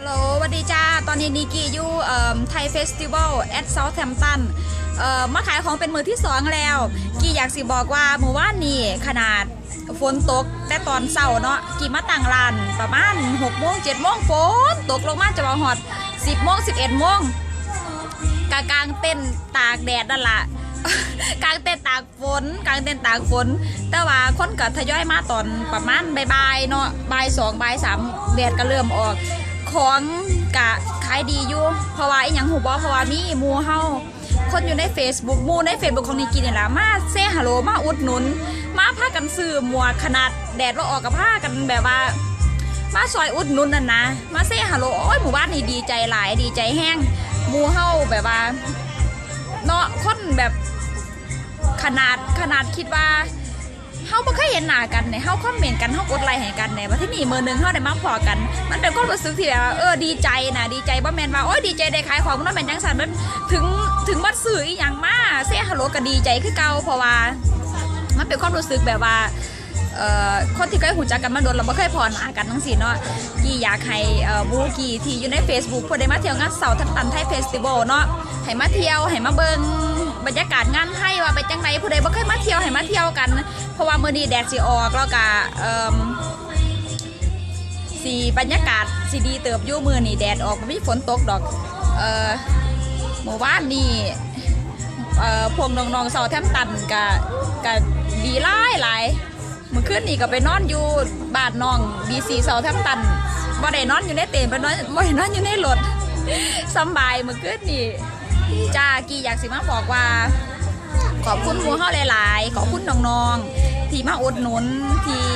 ฮัลโหลสวัสดีจ้า ตอนนี้นิกี้อยู่ไทยเฟสติวัลแอดเซาท์แฮมป์ตันมาขายของเป็นมือที่สองแล้ว กี่อยากสิบอกว่าเมื่อวานนี้ขนาดฝนตกแต่ตอนเช้าเนาะกี่มาตั้งร้านประมาณ6โมง7โมงฝนตกลงมาจะมาหอด 10โมง11โมงกะกลางเต้นตากแดดนั่นละกลางเต้นตากฝนกลางเต้นตากฝน แต่ว่าคนก็ทยอยมาตอนประมาณบ่ายๆเนาะบ่ายสองบ่ายสามแดดก็เริ่มออก ของกะขายดีอยู่เพราะว่าอีหยังหูบอเพราะว่ามีหมูเฮาคนอยู่ใน Facebook หมูใน Facebook ของนิกกี้นี่แหละมาเซฮัลโหลมาอุดหนุน มาพากันซื้อหมวกขนาดแดดว่าออกกับผ้ากันแบบว่า มาซอยอุดหนุนนั่นนะ มาเซฮัลโหลโอ้ยหมู่บ้านนี่ดีใจหลายดีใจแห้งหมูเฮาแบบว่าเนาะคนแบบขนาดขนาดคิดว่า เฮาบ่เคยเห็นหน้ากันเนี่ยเฮาคอมเมนต์กันเฮากดไลค์ให้กันเนี่ยว่าที่นี่มือหนึงเฮาได้มาพอกัน มันเป็นความรู้สึกที่แบบว่าเออดีใจนะดีใจบ่แม่นว่าโอ้ยดีใจได้ขายของมันเป็นจังซั่นมันถึงถึงบัดซื้ออีหยังมาเสียฮัลโหลก็ดีใจคือเก่าเพราะว่า มันเป็นความรู้สึกแบบว่าเอ่อคนที่เคยหูจักกันมาโดนเราไม่เคยพอหนากันทั้งสิ้นเนาะกี่อยากให้บูกี่ที่อยู่ใน Facebook พอได้มาเที่ยวงานเสาร์ทับตันไทยเฟสติวัลเนาะให้มาเที่ยวให้มาเบิงบรรยากาศ งานให้ว่าเป็นจังไดผู้ใดบ่เคยมาเที่ยวให้มาเที่ยวกัน เพราะว่ามื้อนี้แดดสิออกแล้วก็เอ่อสีบรรยากาศสีดีเติบอยู่มื้อนี้แดดออกบ่มีฝนตกดอกเอ่อเมื่อวานนี้เอ่อพวกน้องๆสาแทมตันกะกะดีหลายหลายมื่อคืนนี่ก็ไปนอนอยู่บ้านน้องบีซีเสาแทมตันบ่ได้นอนอยู่ในเต็นท์ไปนอนบ่ได้นอนอยู่ในรถสบายมื่อคืนนี่จ้ากี่อยากสิมาบอกว่า ขอบคุณหมูเฮาหลายๆ ขอบคุณน้องๆ ที่มาอุดหนุนที่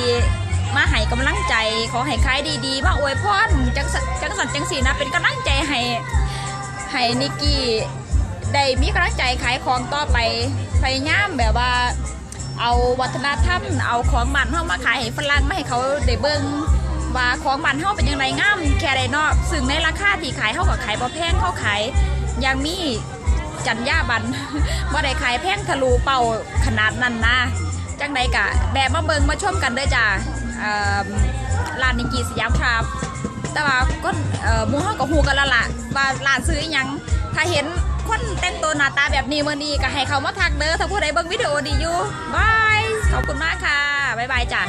มาให้กำลังใจ ขอให้ขายดีๆ มาอวยพรจังสจังสันจังสีนะ เป็นกำลังใจให้ให้นิกกี้ได้มีกำลังใจขายของต่อไปพยายามแบบว่า เอาวัฒนธรรม เอาของบ้านเฮามาขายให้ฝรั่งไมาให้เขาได้เบิ่งว่าของบ้านเฮาเป็นยังไงงามแค่ใดเนาะซึ่งในราคาที่ขายเฮาก็ขายบ่แพงเฮาขายอยังมี จัญญาบันบ่ได้ขายแพงทะลุเป่าขนาดนั้นนะ จังใดกะแบบมาเบิงมาชมกันเด้อจ้าร้านนิกิสยามครับแต่ว่าก็เอ่อหมู่เฮาก็ฮู้กันแล้วล่ะว่าร้านซื้ออหยังถ้าเห็นคนแต่งตัวหน้าตาแบบนี้มื้อนี้ก็ให้เขามาทักเด้อถ้าผู้ใดเบิ่งวิดีโอดีอยู่บายขอบคุณมากค่ะบ๊ายบายจ้ะ